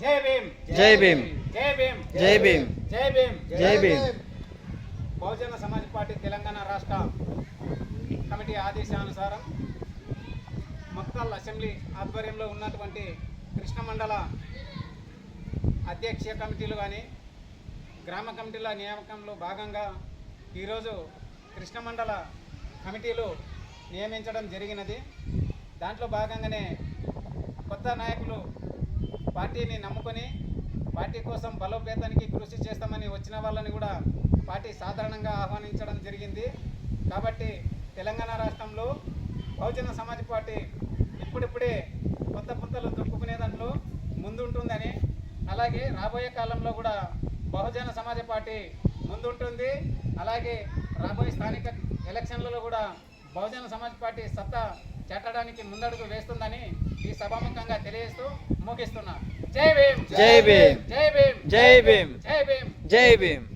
జై భీమ్. జై భీమ్. జై భీమ్. జై భీమ్. జై భీమ్. జై భీమ్. బహుజన సమాజ్ పార్టీ తెలంగాణ రాష్ట్ర కమిటీ ఆదేశానుసారం మక్తల్ అసెంబ్లీ ఆధ్వర్యంలో ఉన్నటువంటి కృష్ణ మండల అధ్యక్ష కమిటీలు కానీ గ్రామ కమిటీల నియామకంలో భాగంగా ఈరోజు కృష్ణ మండల కమిటీలు నియమించడం జరిగినది. దాంట్లో భాగంగానే కొత్త నాయకులు పార్టీని నమ్ముకొని పార్టీ కోసం బలోపేతానికి కృషి చేస్తామని వచ్చిన వాళ్ళని కూడా పార్టీ సాధారణంగా ఆహ్వానించడం జరిగింది. కాబట్టి తెలంగాణ రాష్ట్రంలో బహుజన సమాజ్ పార్టీ ఇప్పుడిప్పుడే కొత్త పుంతలు దొరుకుకునే దాంట్లో ముందుంటుందని అలాగే రాబోయే కాలంలో కూడా బహుజన సమాజ పార్టీ ముందుంటుంది. అలాగే రాబోయే స్థానిక ఎలక్షన్లలో కూడా బహుజన సమాజ్ పార్టీ సత్తా చెట్టడానికి ముందడుగు వేస్తుందని ఈ సభాముఖంగా తెలియజేస్తూ ముగిస్తున్నా. జై భీమ్! జై భీమ్! జై భీమ్! జై భీమ్! జై భీమ్! జై భీమ్!